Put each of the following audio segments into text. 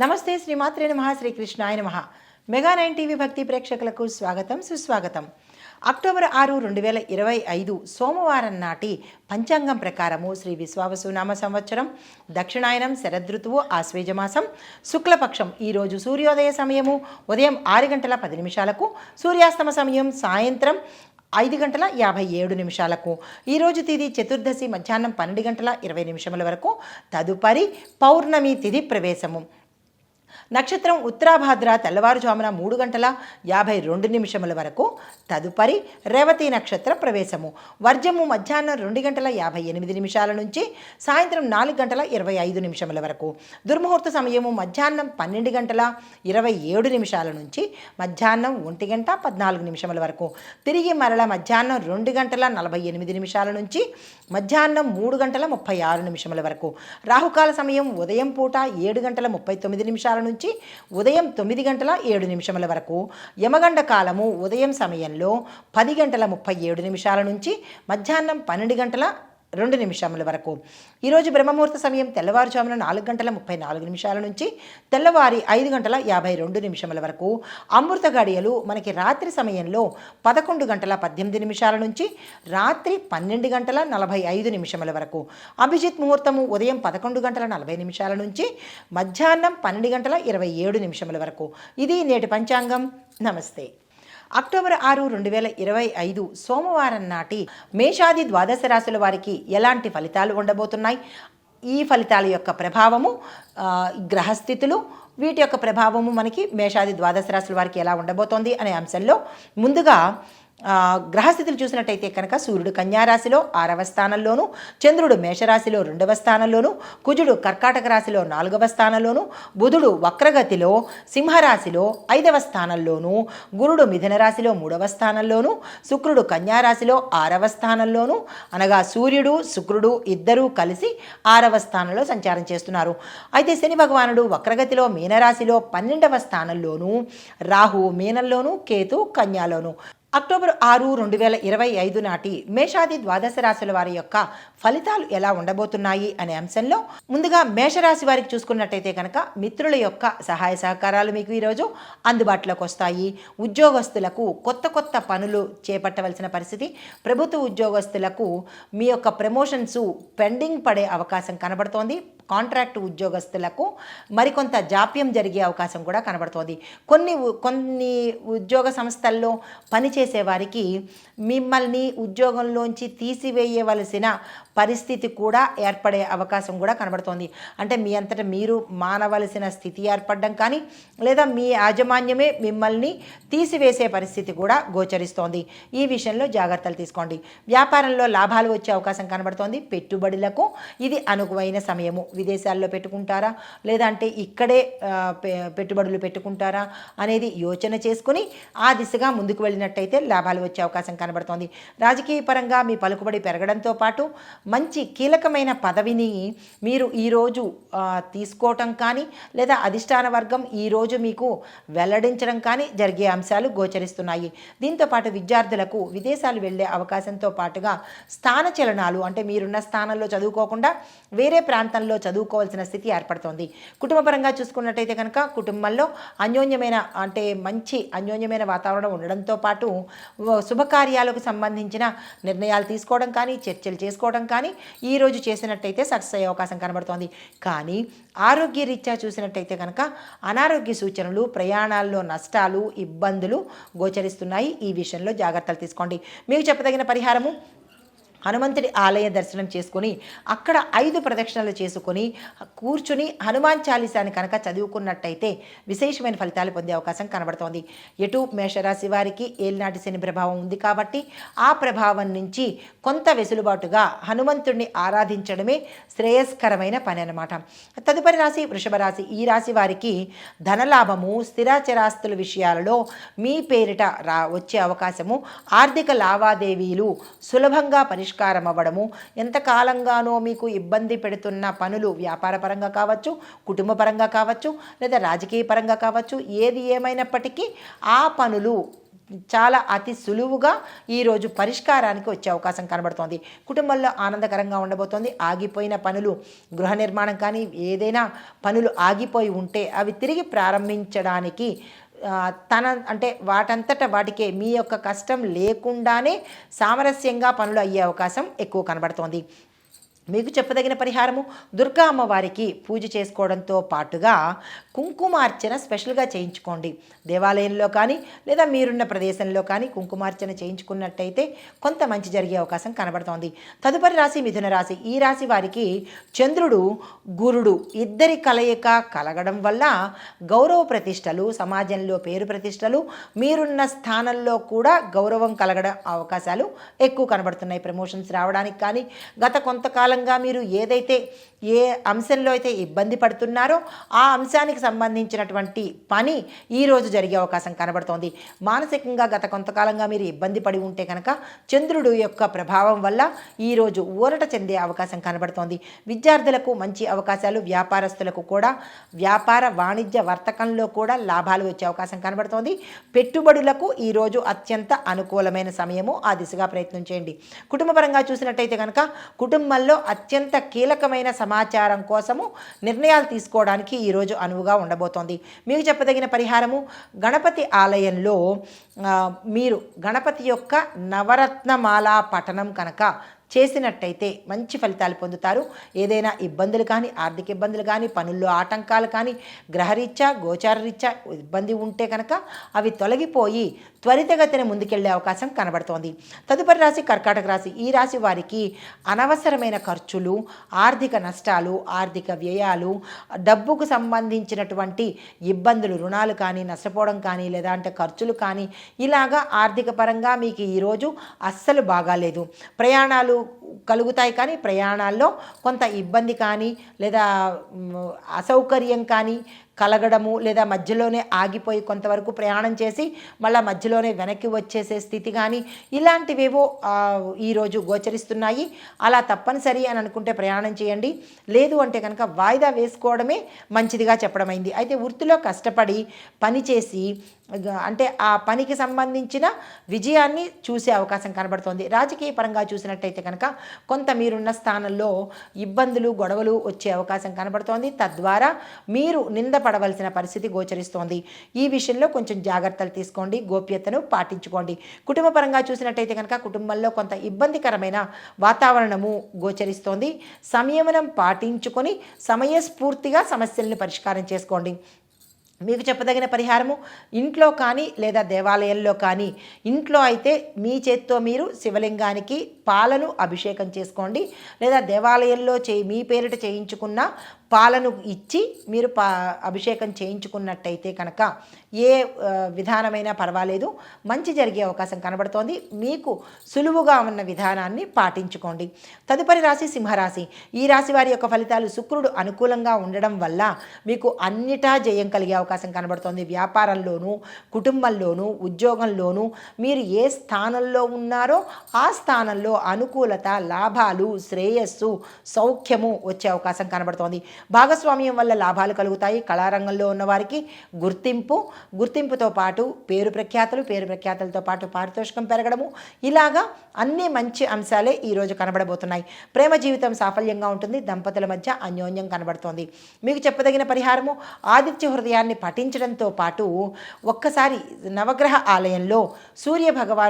నమస్తే శ్రీమాత్రే నమ శ్రీకృష్ణాయ నమ. మెగా నైన్ టీవీ భక్తి ప్రేక్షకులకు స్వాగతం సుస్వాగతం. అక్టోబర్ ఆరు రెండు వేల ఇరవై ఐదు సోమవారం నాటి పంచాంగం ప్రకారము శ్రీ విశ్వావసునామ సంవత్సరం దక్షిణాయనం శరదృతువు ఆశ్వేజమాసం శుక్లపక్షం. ఈరోజు సూర్యోదయ సమయము ఉదయం ఆరు గంటల పది నిమిషాలకు సూర్యాస్తమ సమయం సాయంత్రం ఐదు గంటల యాభై ఏడు నిమిషాలకు. ఈరోజు తిది చతుర్దశి మధ్యాహ్నం పన్నెండు గంటల ఇరవై నిమిషముల వరకు తదుపరి పౌర్ణమి తిథి ప్రవేశము. నక్షత్రం ఉత్తరాభాద్ర తెల్లవారుజామున మూడు గంటల యాభై రెండు నిమిషముల వరకు. తదుపరి రేవతి నక్షత్ర ప్రవేశము. వర్జము మధ్యాహ్నం రెండు గంటల యాభై ఎనిమిది నిమిషాల నుంచి సాయంత్రం నాలుగు గంటల ఇరవై ఐదు నిమిషముల వరకు. దుర్ముహూర్త సమయము మధ్యాహ్నం పన్నెండు గంటల ఇరవై ఏడు నిమిషాల నుంచి మధ్యాహ్నం ఒంటి గంట పద్నాలుగు నిమిషముల వరకు. తిరిగి మరల మధ్యాహ్నం రెండు గంటల నలభై ఎనిమిది నిమిషాల నుంచి మధ్యాహ్నం మూడు గంటల ముప్పై ఆరు నిమిషముల వరకు. రాహుకాల సమయం ఉదయం పూట ఏడు గంటల ముప్పై తొమ్మిది నిమిషాల నుంచి ఉదయం తొమ్మిది గంటల ఏడు నిమిషముల వరకు యమగండ కాలము ఉదయం సమయంలో పది గంటల ముప్పై ఏడు నిమిషాల నుంచి మధ్యాహ్నం పన్నెండు గంటల రెండు నిమిషముల వరకు. ఈరోజు బ్రహ్మముహూర్త సమయం తెల్లవారుజామున నాలుగు గంటల ముప్పై నాలుగు నిమిషాల నుంచి తెల్లవారి ఐదు గంటల యాభై రెండు నిమిషముల వరకు. అమృత గడియలు మనకి రాత్రి సమయంలో పదకొండు గంటల పద్దెనిమిది నిమిషాల నుంచి రాత్రి పన్నెండు గంటల నలభై ఐదు నిమిషముల వరకు. అభిజిత్ ముహూర్తము ఉదయం పదకొండు గంటల నలభై నిమిషాల నుంచి మధ్యాహ్నం పన్నెండు గంటల ఇరవై ఏడు నిమిషముల వరకు. ఇది నేటి పంచాంగం. నమస్తే. అక్టోబర్ ఆరు రెండు వేల ఇరవై ఐదు సోమవారం నాటి మేషాది ద్వాదశ రాశుల వారికి ఎలాంటి ఫలితాలు ఉండబోతున్నాయి? ఈ ఫలితాల యొక్క ప్రభావము గ్రహస్థితులు వీటి యొక్క ప్రభావము మనకి మేషాది ద్వాదశ రాశుల వారికి ఎలా ఉండబోతోంది అనే అంశంలో ముందుగా గ్రహస్థితులు చూసినట్టయితే కనుక సూర్యుడు కన్యారాశిలో ఆరవ స్థానంలోను చంద్రుడు మేషరాశిలో రెండవ స్థానంలోను కుజుడు కర్కాటక రాశిలో నాలుగవ స్థానంలోను బుధుడు వక్రగతిలో సింహరాశిలో ఐదవ స్థానంలోను గురుడు మిథున రాశిలో మూడవ స్థానంలోను శుక్రుడు కన్యారాశిలో ఆరవ స్థానంలోను అనగా సూర్యుడు శుక్రుడు ఇద్దరూ కలిసి ఆరవ స్థానంలో సంచారం చేస్తున్నారు. అయితే శని భగవానుడు వక్రగతిలో మీనరాశిలో పన్నెండవ స్థానంలోను రాహు మీనంలోను కేతు కన్యాలోను. అక్టోబర్ ఆరు రెండు వేల ఇరవై ఐదు నాటి మేషాది ద్వాదశ రాశుల వారి యొక్క ఫలితాలు ఎలా ఉండబోతున్నాయి అనే అంశంలో ముందుగా మేషరాశి వారికి చూసుకున్నట్టయితే కనుక మిత్రుల యొక్క సహాయ సహకారాలు మీకు ఈరోజు అందుబాటులోకి వస్తాయి. ఉద్యోగస్తులకు కొత్త కొత్త పనులు చేపట్టవలసిన పరిస్థితి ప్రభుత్వ ఉద్యోగస్తులకు మీ యొక్క ప్రమోషన్స్ పెండింగ్ పడే అవకాశం కనబడుతోంది. కాంట్రాక్ట్ ఉద్యోగస్తులకు మరికొంత జాప్యం జరిగే అవకాశం కూడా కనబడుతోంది. కొన్ని ఉ- కొన్ని ఉద్యోగ సంస్థల్లో పనిచేసే వారికి మిమ్మల్ని ఉద్యోగంలోంచి తీసివేయవలసిన పరిస్థితి కూడా ఏర్పడే అవకాశం కూడా కనబడుతోంది. అంటే మీ అంతటా మీరు మానవలసిన స్థితి ఏర్పడడం కానీ లేదా మీ యాజమాన్యమే మిమ్మల్ని తీసివేసే పరిస్థితి కూడా గోచరిస్తోంది. ఈ విషయంలో జాగ్రత్తలు తీసుకోండి. వ్యాపారంలో లాభాలు వచ్చే అవకాశం కనబడుతోంది. పెట్టుబడులకు ఇది అనుకువైన సమయము. విదేశాల్లో పెట్టుకుంటారా? లేదంటే ఇక్కడే పె- పెట్టుబడులు పెట్టుకుంటారా అనేది యోచన చేసుకుని ఆ దిశగా ముందుకు వెళ్ళినట్టయితే లాభాలు వచ్చే అవకాశం కనబడుతోంది. రాజకీయ పరంగా మీ పలుకుబడి పెరగడంతో పాటు మంచి కీలకమైన పదవిని మీరు ఈరోజు తీసుకోవటం కానీ లేదా అధిష్టాన వర్గం ఈరోజు మీకు వెల్లడించడం కానీ జరిగే అంశాలు గోచరిస్తున్నాయి. దీంతో పాటు విద్యార్థులకు విదేశాలు వెళ్ళే అవకాశంతో పాటుగా స్థాన చలనాలు అంటే మీరున్న స్థానంలో చదువుకోకుండా వేరే ప్రాంతంలో చదువుకోవాల్సిన స్థితి ఏర్పడుతోంది. కుటుంబపరంగా చూసుకున్నట్టయితే కనుక కుటుంబంలో అన్యోన్యమైన అంటే మంచి అన్యోన్యమైన వాతావరణం ఉండడంతో పాటు శుభకార్యాలకు సంబంధించిన నిర్ణయాలు తీసుకోవడం కానీ చర్చలు చేసుకోవడం కానీ ఈరోజు చేసినట్టయితే సక్సెస్ అయ్యే అవకాశం కనబడుతోంది. కానీ ఆరోగ్య రీత్యా చూసినట్టయితే కనుక అనారోగ్య సూచనలు ప్రయాణాల్లో నష్టాలు ఇబ్బందులు గోచరిస్తున్నాయి. ఈ విషయంలో జాగ్రత్తలు తీసుకోండి. మీకు చెప్పదగిన పరిహారము హనుమంతుడి ఆలయ దర్శనం చేసుకొని అక్కడ ఐదు ప్రదక్షిణలు చేసుకొని కూర్చుని హనుమాన్ చాలీసాని కనుక చదువుకున్నట్టయితే విశేషమైన ఫలితాలు పొందే అవకాశం కనబడుతోంది. ఎటు మేషరాశి వారికి ఏలినాటి శని ప్రభావం ఉంది కాబట్టి ఆ ప్రభావం నుంచి కొంత వెసులుబాటుగా హనుమంతుడిని ఆరాధించడమే శ్రేయస్కరమైన పని అన్నమాట. తదుపరి రాశి వృషభ రాశి. ఈ రాశి వారికి ధనలాభము స్థిరాచరాస్తుల విషయాలలో మీ పేరిట రా వచ్చే అవకాశము ఆర్థిక లావాదేవీలు సులభంగా పరిష్కారం పరిష్కారం అవ్వడము ఎంతకాలంగానో మీకు ఇబ్బంది పెడుతున్న పనులు వ్యాపార పరంగా కావచ్చు కుటుంబ పరంగా కావచ్చు లేదా రాజకీయ పరంగా కావచ్చు ఏది ఏమైనప్పటికీ ఆ పనులు చాలా అతి సులువుగా ఈరోజు పరిష్కారానికి వచ్చే అవకాశం కనబడుతోంది. కుటుంబంలో ఆనందకరంగా ఉండబోతోంది. ఆగిపోయిన పనులు గృహ నిర్మాణం కానీ ఏదైనా పనులు ఆగిపోయి ఉంటే అవి తిరిగి ప్రారంభించడానికి తన అంటే వాటంతట వాటికే మీ యొక్క కష్టం లేకుండానే సామరస్యంగా పనులు అయ్యే అవకాశం ఎక్కువ కనబడుతోంది. మీకు చెప్పదగిన పరిహారము దుర్గా అమ్మవారికి పూజ చేసుకోవడంతో పాటుగా కుంకుమార్చన స్పెషల్గా చేయించుకోండి. దేవాలయంలో కానీ లేదా మీరున్న ప్రదేశంలో కానీ కుంకుమార్చన చేయించుకున్నట్టయితే కొంత మంచి జరిగే అవకాశం కనబడుతోంది. తదుపరి రాశి మిథున రాశి. ఈ రాశి వారికి చంద్రుడు గురుడు ఇద్దరి కలయిక కలగడం వల్ల గౌరవ ప్రతిష్టలు సమాజంలో పేరు ప్రతిష్టలు మీరున్న స్థానంలో కూడా గౌరవం కలగడం అవకాశాలు ఎక్కువ కనబడుతున్నాయి. ప్రమోషన్స్ రావడానికి కానీ గత కొంతకాలం కొంతకాలంగా మీరు ఏదైతే ఏ అంశంలో అయితే ఇబ్బంది పడుతున్నారో ఆ అంశానికి సంబంధించినటువంటి పని ఈరోజు జరిగే అవకాశం కనబడుతోంది. మానసికంగా గత కొంతకాలంగా మీరు ఇబ్బంది పడి ఉంటే కనుక చంద్రుడు యొక్క ప్రభావం వల్ల ఈరోజు ఊరట చెందే అవకాశం కనబడుతోంది. విద్యార్థులకు మంచి అవకాశాలు వ్యాపారస్తులకు కూడా వ్యాపార వాణిజ్య వర్తకంలో కూడా లాభాలు వచ్చే అవకాశం కనబడుతోంది. పెట్టుబడులకు ఈరోజు అత్యంత అనుకూలమైన సమయము. ఆ దిశగా ప్రయత్నం చేయండి. కుటుంబపరంగా చూసినట్టయితే కనుక కుటుంబంలో అత్యంత కీలకమైన సమాచారం కోసము నిర్ణయాలు తీసుకోవడానికి ఈరోజు అనువుగా ఉండబోతోంది. మీకు చెప్పదగిన పరిహారము గణపతి ఆలయంలో మీరు గణపతి యొక్క నవరత్నమాల పఠనం కనుక చేసినట్టయితే మంచి ఫలితాలు పొందుతారు. ఏదైనా ఇబ్బందులు కానీ ఆర్థిక ఇబ్బందులు కానీ పనుల్లో ఆటంకాలు కానీ గ్రహరీత్యా గోచారరీత్యా ఇబ్బంది ఉంటే కనుక అవి తొలగిపోయి త్వరితగతిన ముందుకెళ్ళే అవకాశం కనబడుతోంది. తదుపరి రాశి కర్కాటక రాశి. ఈ రాశి వారికి అనవసరమైన ఖర్చులు ఆర్థిక నష్టాలు ఆర్థిక వ్యయాలు డబ్బుకు సంబంధించినటువంటి ఇబ్బందులు రుణాలు కానీ నష్టపోవడం కానీ లేదా అంటే ఖర్చులు కానీ ఇలాగా ఆర్థిక పరంగా మీకు ఈరోజు అస్సలు బాగాలేదు. ప్రయాణాలు కలుగుతాయి కానీ ప్రయాణాల్లో కొంత ఇబ్బంది కానీ లేదా అసౌకర్యం కానీ కలగడము లేదా మధ్యలోనే ఆగిపోయి కొంతవరకు ప్రయాణం చేసి మళ్ళీ మధ్యలోనే వెనక్కి వచ్చేసే స్థితి కానీ ఇలాంటివేవో ఈరోజు గోచరిస్తున్నాయి. అలా తప్పనిసరి అని అనుకుంటే ప్రయాణం చేయండి. లేదు అంటే కనుక వాయిదా వేసుకోవడమే మంచిదిగా చెప్పడమైంది. అయితే వృత్తిలో కష్టపడి పని చేసి అంటే ఆ పనికి సంబంధించిన విజయాన్ని చూసే అవకాశం కనబడుతోంది. రాజకీయ పరంగా చూసినట్టయితే కనుక కొంత మీరున్న స్థానంలో ఇబ్బందులు గొడవలు వచ్చే అవకాశం కనబడుతోంది. తద్వారా మీరు పడవలసిన పరిస్థితి గోచరిస్తోంది. ఈ విషయంలో కొంచెం జాగ్రత్తలు తీసుకోండి గోప్యతను పాటించుకోండి. కుటుంబ పరంగా చూసినట్టయితే కనుక కుటుంబంలో కొంత ఇబ్బందికరమైన వాతావరణము గోచరిస్తోంది. సంయమనం పాటించుకొని సమయస్ఫూర్తిగా సమస్యలను పరిష్కారం చేసుకోండి. మీకు చెప్పదగిన పరిహారము ఇంట్లో కానీ లేదా దేవాలయంలో కానీ ఇంట్లో అయితే మీ చేత్తో మీరు శివలింగానికి పాలను అభిషేకం చేసుకోండి. లేదా దేవాలయంలో చే మీ పేరిట చేయించుకున్న పాలను ఇచ్చి మీరు పా అభిషేకం చేయించుకున్నట్టయితే కనుక ఏ విధానమైనా పర్వాలేదు. మంచి జరిగే అవకాశం కనబడుతోంది. మీకు సులువుగా ఉన్న విధానాన్ని పాటించుకోండి. తదుపరి రాశి సింహరాశి. ఈ రాశి వారి యొక్క ఫలితాలు శుక్రుడు అనుకూలంగా ఉండడం వల్ల మీకు అన్నిటా జయం కలిగే అవకాశం కనబడుతోంది. వ్యాపారంలోనూ కుటుంబంలోనూ ఉద్యోగంలోనూ మీరు ఏ స్థానంలో ఉన్నారో ఆ స్థానంలో అనుకూలత లాభాలు శ్రేయస్సు సౌఖ్యము వచ్చే అవకాశం కనబడుతోంది. భాగస్వామ్యం వల్ల లాభాలు కలుగుతాయి. కళారంగంలో ఉన్నవారికి గుర్తింపు గుర్తింపుతో పాటు పేరు ప్రఖ్యాతలు పేరు ప్రఖ్యాతలతో పాటు పారితోషికం పెరగడము. ఇలాగా అన్ని మంచి అంశాలే ఈరోజు కనబడబోతున్నాయి. ప్రేమ జీవితం సాఫల్యంగా ఉంటుంది. దంపతుల మధ్య అన్యోన్యం కనబడుతోంది. మీకు చెప్పదగిన పరిహారము ఆదిత్య హృదయాన్ని పఠించడంతో పాటు ఒక్కసారి నవగ్రహ ఆలయంలో సూర్య భగవాను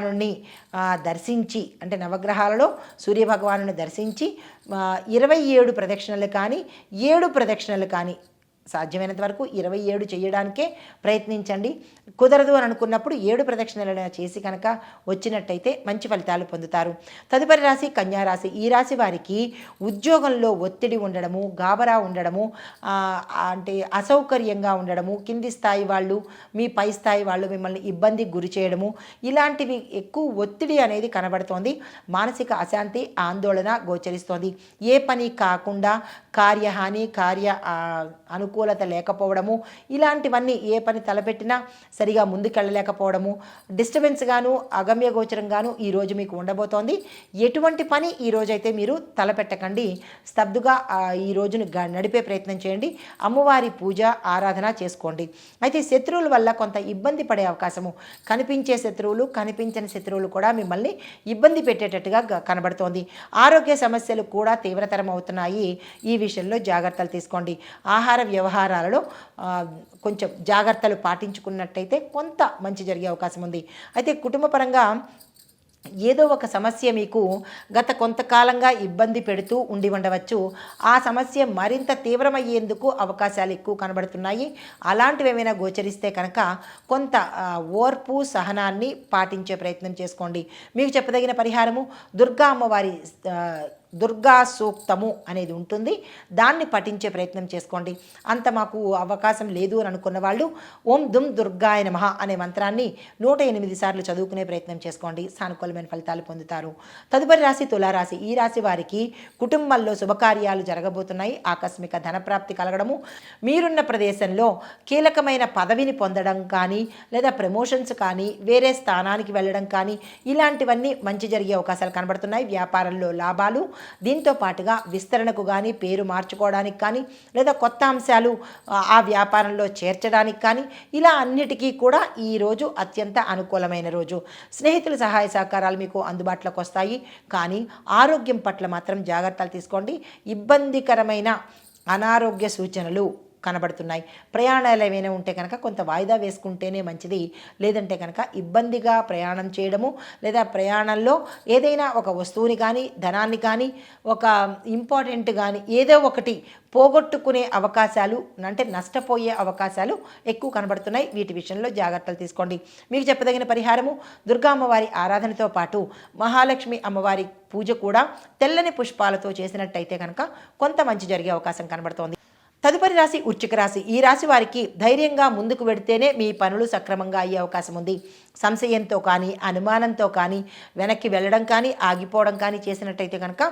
దర్శించి అంటే నవగ్రహాలలో సూర్య భగవానుని దర్శించి ఇరవై ఏడు ప్రదక్షిణలు కానీ ఏడు ప్రదక్షిణలు కానీ సాధ్యమైనంత వరకు ఇరవై ఏడు చేయడానికే ప్రయత్నించండి. కుదరదు అని అనుకున్నప్పుడు ఏడు ప్రదక్షిణలు చేసి కనుక వచ్చినట్టయితే మంచి ఫలితాలు పొందుతారు. తదుపరి రాశి కన్యా రాశి ఈ రాశి వారికి ఉద్యోగంలో ఒత్తిడి ఉండడము గాబరా ఉండడము అంటే అసౌకర్యంగా ఉండడము కింది స్థాయి వాళ్ళు మీ పై స్థాయి వాళ్ళు మిమ్మల్ని ఇబ్బందికి గురి చేయడము ఇలాంటివి ఎక్కువ ఒత్తిడి అనేది కనబడుతోంది. మానసిక అశాంతి ఆందోళన గోచరిస్తోంది. ఏ పని కాకుండా కార్యహాని కార్య అను అనుకూలత లేకపోవడము ఇలాంటివన్నీ ఏ పని తలపెట్టినా సరిగా ముందుకెళ్ళలేకపోవడము. డిస్టర్బెన్స్ గాను అగమ్య గోచరంగాను ఈరోజు మీకు ఉండబోతోంది. ఎటువంటి పని ఈ రోజైతే మీరు తలపెట్టకండి. స్తబ్దుగా ఈ రోజును నడిపే ప్రయత్నం చేయండి. అమ్మవారి పూజ ఆరాధన చేసుకోండి. అయితే శత్రువుల వల్ల కొంత ఇబ్బంది పడే అవకాశము కనిపించే శత్రువులు కనిపించని శత్రువులు కూడా మిమ్మల్ని ఇబ్బంది పెట్టేటట్టుగా కనబడుతోంది. ఆరోగ్య సమస్యలు కూడా తీవ్రతరం అవుతున్నాయి. ఈ విషయంలో జాగ్రత్తలు తీసుకోండి. ఆహార వ్యవహారాలలో కొంచెం జాగ్రత్తలు పాటించుకున్నట్టయితే కొంత మంచి జరిగే అవకాశం ఉంది. అయితే కుటుంబపరంగా ఏదో ఒక సమస్య మీకు గత కొంతకాలంగా ఇబ్బంది పెడుతూ ఉండి ఉండవచ్చు. ఆ సమస్య మరింత తీవ్రమయ్యేందుకు అవకాశాలు ఎక్కువ కనబడుతున్నాయి. అలాంటివి ఏమైనా గోచరిస్తే కనుక కొంత ఓర్పు సహనాన్ని పాటించే ప్రయత్నం చేసుకోండి. మీకు చెప్పదగిన పరిహారము దుర్గా అమ్మవారి దుర్గా సూక్తము అనేది ఉంటుంది. దాన్ని పఠించే ప్రయత్నం చేసుకోండి. అంత మాకు అవకాశం లేదు అని అనుకున్న వాళ్ళు ఓం దుమ్ దుర్గాయ నమ అనే మంత్రాన్ని నూట ఎనిమిది సార్లు చదువుకునే ప్రయత్నం చేసుకోండి. సానుకూలమైన ఫలితాలు పొందుతారు. తదుపరి రాశి తులారాశి. ఈ రాశి వారికి కుటుంబంలో శుభకార్యాలు జరగబోతున్నాయి. ఆకస్మిక ధనప్రాప్తి కలగడము. మీరున్న ప్రదేశంలో కీలకమైన పదవిని పొందడం కానీ లేదా ప్రమోషన్స్ కానీ వేరే స్థానానికి వెళ్ళడం కానీ ఇలాంటివన్నీ మంచి జరిగే అవకాశాలు కనబడుతున్నాయి. వ్యాపారంలో లాభాలు దీంతో పాటుగా విస్తరణకు కానీ పేరు మార్చుకోవడానికి కానీ లేదా కొత్త అంశాలు ఆ, వ్యాపారంలో చేర్చడానికి కానీ ఇలా అన్నిటికీ కూడా ఈ రోజు అత్యంత అనుకూలమైన రోజు. స్నేహితుల సహాయ సహకారాలు మీకు అందుబాటులోకి వస్తాయి. కానీ ఆరోగ్యం పట్ల మాత్రం జాగ్రత్తలు తీసుకోండి. ఇబ్బందికరమైన అనారోగ్య సూచనలు కనబడుతున్నాయి. ప్రయాణాలు ఏమైనా ఉంటే కనుక కొంత వాయిదా వేసుకుంటేనే మంచిది. లేదంటే కనుక ఇబ్బందిగా ప్రయాణం చేయడము లేదా ప్రయాణంలో ఏదైనా ఒక వస్తువుని కానీ ధనాన్ని కానీ ఒక ఇంపార్టెంట్ కానీ ఏదో ఒకటి పోగొట్టుకునే అవకాశాలు అంటే నష్టపోయే అవకాశాలు ఎక్కువ కనబడుతున్నాయి. వీటి విషయంలో జాగ్రత్తలు తీసుకోండి. మీకు చెప్పదగిన పరిహారము దుర్గా అమ్మవారి ఆరాధనతో పాటు మహాలక్ష్మి అమ్మవారి పూజ కూడా తెల్లని పుష్పాలతో చేసినట్టయితే కనుక కొంత మంచి జరిగే అవకాశం కనబడుతోంది. తదుపరి రాశి ఉచ్చిక రాశి. ఈ రాశి వారికి ధైర్యంగా ముందుకు వెడితేనే మీ పనులు సక్రమంగా అయ్యే అవకాశం ఉంది. సంశయంతో కానీ అనుమానంతో కానీ వెనక్కి వెళ్ళడం కానీ ఆగిపోవడం కానీ చేసినట్టయితే కనుక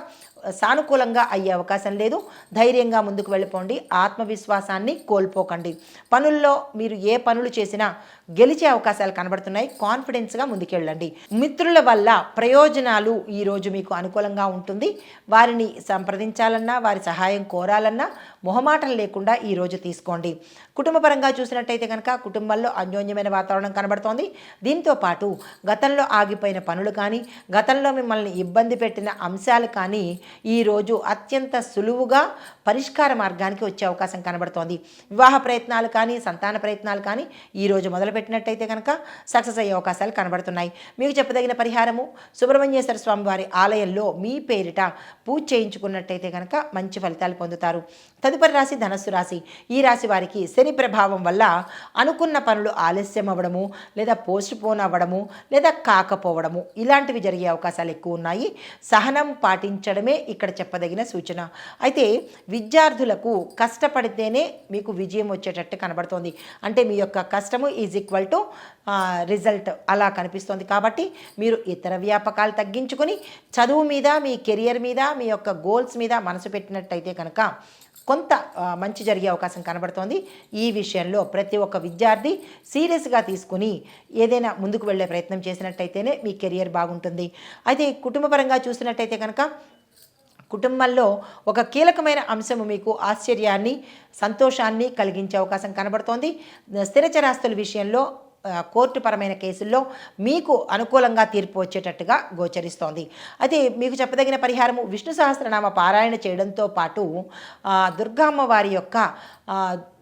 సానుకూలంగా అయ్యే అవకాశం లేదు. ధైర్యంగా ముందుకు వెళ్ళిపోండి. ఆత్మవిశ్వాసాన్ని కోల్పోకండి. పనుల్లో మీరు ఏ పనులు చేసినా గెలిచే అవకాశాలు కనబడుతున్నాయి. కాన్ఫిడెన్స్గా ముందుకెళ్ళండి. మిత్రుల వల్ల ప్రయోజనాలు ఈరోజు మీకు అనుకూలంగా ఉంటుంది. వారిని సంప్రదించాలన్నా వారి సహాయం కోరాలన్నా మొహమాటం లేకుండా ఈరోజు తీసుకోండి. కుటుంబపరంగా చూసినట్టయితే కనుక కుటుంబంలో అన్యోన్యమైన వాతావరణం కనబడుతోంది. దీంతో పాటు గతంలో ఆగిపోయిన పనులు కానీ గతంలో మిమ్మల్ని ఇబ్బంది పెట్టిన అంశాలు కానీ ఈరోజు అత్యంత సులువుగా పరిష్కార మార్గానికి వచ్చే అవకాశం కనబడుతోంది. వివాహ ప్రయత్నాలు కానీ సంతాన ప్రయత్నాలు కానీ ఈరోజు మొదలుపెట్టినట్టయితే కనుక సక్సెస్ అయ్యే అవకాశాలు కనబడుతున్నాయి. మీకు చెప్పదగిన పరిహారము సుబ్రహ్మణ్యేశ్వర స్వామి వారి ఆలయంలో మీ పేరిట పూజ చేయించుకున్నట్టయితే కనుక మంచి ఫలితాలు పొందుతారు. తదుపరి రాశి ధనస్సు రాశి. ఈ రాశి వారికి శని ప్రభావం వల్ల అనుకున్న పనులు ఆలస్యం అవ్వడము లేదా పోస్ట్ పోన్ అవ్వడము లేదా కాకపోవడము. ఇలాంటివి జరిగే అవకాశాలు ఎక్కువ ఉన్నాయి. సహనం పాటించడమే ఇక్కడ చెప్పదగిన సూచన. అయితే విద్యార్థులకు కష్టపడితేనే మీకు విజయం వచ్చేటట్టు కనబడుతోంది. అంటే మీ యొక్క కష్టము ఈజ్ ఈక్వల్ టు రిజల్ట్ అలా కనిపిస్తోంది. కాబట్టి మీరు ఇతర వ్యాపకాలు తగ్గించుకొని చదువు మీద మీ కెరియర్ మీద మీ యొక్క గోల్స్ మీద మనసు పెట్టినట్టయితే కనుక కొంత మంచి జరిగే అవకాశం కనబడుతోంది. ఈ విషయంలో ప్రతి ఒక్క విద్యార్థి సీరియస్గా తీసుకుని ఏదైనా ముందుకు వెళ్ళే ప్రయత్నం చేసినట్టయితేనే మీ కెరియర్ బాగుంటుంది. అయితే కుటుంబపరంగా చూసినట్టయితే కనుక కుటుంబంలో ఒక కీలకమైన అంశము మీకు ఆశ్చర్యాన్ని సంతోషాన్ని కలిగించే అవకాశం కనబడుతోంది. స్థిరచరాస్తుల విషయంలో కోర్టుపరమైన కేసుల్లో మీకు అనుకూలంగా తీర్పు వచ్చేటట్టుగా గోచరిస్తోంది. అయితే మీకు చెప్పదగిన పరిహారము విష్ణు సహస్రనామ పారాయణ చేయడంతో పాటు దుర్గామ్మ వారి యొక్క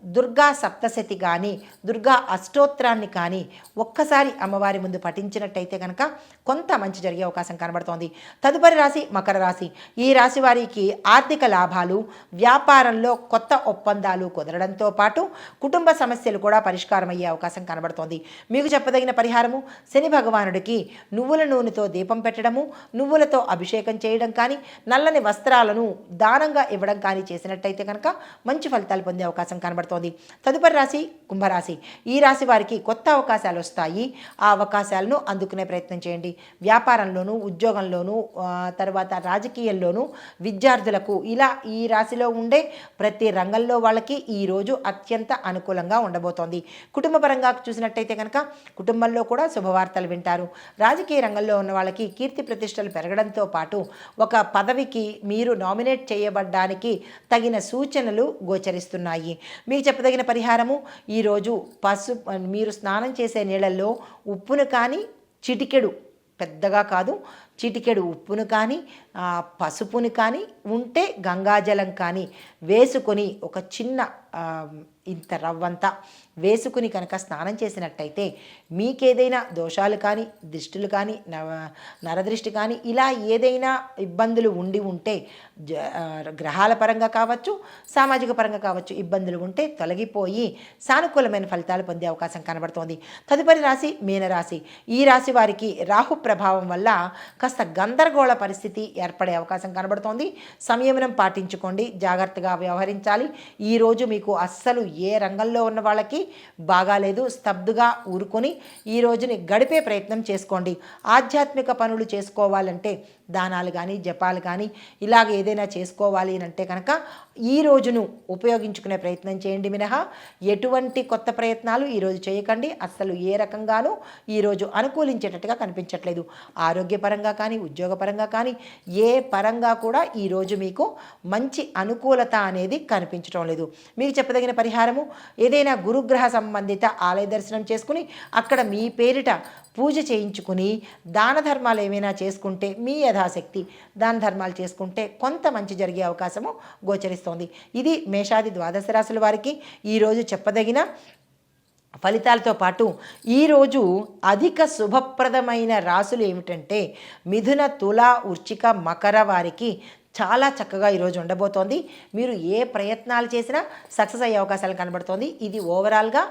దుర్గా సప్తశతి కానీ దుర్గా అష్టోత్తరాన్ని కానీ ఒక్కసారి అమ్మవారి ముందు పఠించినట్టయితే కనుక కొంత మంచి జరిగే అవకాశం కనబడుతోంది. తదుపరి రాశి మకర రాశి. ఈ రాశి వారికి ఆర్థిక లాభాలు వ్యాపారంలో కొత్త ఒప్పందాలు కుదరడంతో పాటు కుటుంబ సమస్యలు కూడా పరిష్కారం అయ్యే అవకాశం కనబడుతోంది. మీకు చెప్పదగిన పరిహారము శని భగవానుడికి నువ్వుల నూనెతో దీపం పెట్టడము నువ్వులతో అభిషేకం చేయడం కానీ నల్లని వస్త్రాలను దానంగా ఇవ్వడం కానీ చేసినట్టయితే కనుక మంచి ఫలితాలు పొందే అవకాశం కనబడుతుంది. కనబడుతోంది తదుపరి రాశి కుంభరాశి. ఈ రాశి వారికి కొత్త అవకాశాలు వస్తాయి. ఆ అవకాశాలను అందుకునే ప్రయత్నం చేయండి. వ్యాపారంలోనూ ఉద్యోగంలోనూ తర్వాత రాజకీయాల్లోనూ విద్యార్థులకు ఇలా ఈ రాశిలో ఉండే ప్రతి రంగంలో వాళ్ళకి ఈరోజు అత్యంత అనుకూలంగా ఉండబోతోంది. కుటుంబపరంగా చూసినట్టయితే కనుక కుటుంబంలో కూడా శుభవార్తలు వింటారు. రాజకీయ రంగంలో ఉన్న వాళ్ళకి కీర్తి ప్రతిష్టలు పెరగడంతో పాటు ఒక పదవికి మీరు నామినేట్ చేయబడడానికి తగిన సూచనలు గోచరిస్తున్నాయి. మీకు చెప్పదగిన పరిహారము ఈరోజు పసు మీరు స్నానం చేసే నీళ్ళల్లో ఉప్పును కానీ చిటికెడు పెద్దగా కాదు చిటికెడు ఉప్పును కానీ పసుపును పసుపుని కానీ ఉంటే గంగాజలం కానీ వేసుకొని ఒక చిన్న ఇంత రవ్వంతా వేసుకుని కనుక స్నానం చేసినట్టయితే మీకేదైనా దోషాలు కానీ దిష్టులు కానీ నవ నరదృష్టి కానీ ఇలా ఏదైనా ఇబ్బందులు ఉండి ఉంటే జ- గ్రహాల పరంగా కావచ్చు సామాజిక పరంగా కావచ్చు ఇబ్బందులు ఉంటే తొలగిపోయి సానుకూలమైన ఫలితాలు పొందే అవకాశం కనబడుతోంది. తదుపరి రాశి మీనరాశి. ఈ రాశి వారికి రాహు ప్రభావం వల్ల కాస్త గందరగోళ పరిస్థితి ఏర్పడే అవకాశం కనబడుతోంది. సంయమనం పాటించుకోండి జాగ్రత్తగా వ్యవహరించాలి. ఈరోజు మీకు అస్సలు ఏ రంగంలో ఉన్న వాళ్ళకి బాగాలేదు స్తబ్దుగా ఊరుకొని ఈ రోజుని గడిపే ప్రయత్నం చేసుకోండి. ఆధ్యాత్మిక పనులు చేసుకోవాలంటే దానాలు కానీ జపాలు కానీ ఇలాగ ఏదైనా చేసుకోవాలి అని అంటే కనుక ఈ రోజును ఉపయోగించుకునే ప్రయత్నం చేయండి మినహా. ఎటువంటి కొత్త ప్రయత్నాలు ఈరోజు చేయకండి. అస్సలు ఏ రకంగానూ ఈరోజు అనుకూలించేటట్టుగా కనిపించట్లేదు. ఆరోగ్యపరంగా కానీ ఉద్యోగపరంగా కానీ ఏ పరంగా కూడా ఈరోజు మీకు మంచి అనుకూలత అనేది కనిపించడం లేదు. మీకు చెప్పదగిన పరిహారము ఏదైనా గురుగ్రహ సంబంధిత ఆలయ దర్శనం చేసుకుని అక్కడ మీ పేరిట పూజ చేయించుకుని దాన ధర్మాలు ఏమైనా చేసుకుంటే మీ యథాశక్తి. దాన ధర్మాలు చేసుకుంటే కొంత మంచి జరిగే అవకాశము గోచరిస్తోంది. ఇది మేషాది ద్వాదశ రాశుల వారికి ఈరోజు చెప్పదగిన ఫలితాలతో పాటు ఈరోజు అధిక శుభప్రదమైన రాశులు ఏమిటంటే మిథున తుల ఉర్చిక మకర వారికి చాలా చక్కగా ఈరోజు ఉండబోతోంది. మీరు ఏ ప్రయత్నాలు చేసినా సక్సెస్ అయ్యే అవకాశాలు కనబడుతోంది. ఇది ఓవరాల్గా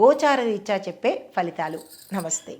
గోచార రీత్యా చెప్పే ఫలితాలు. నమస్తే.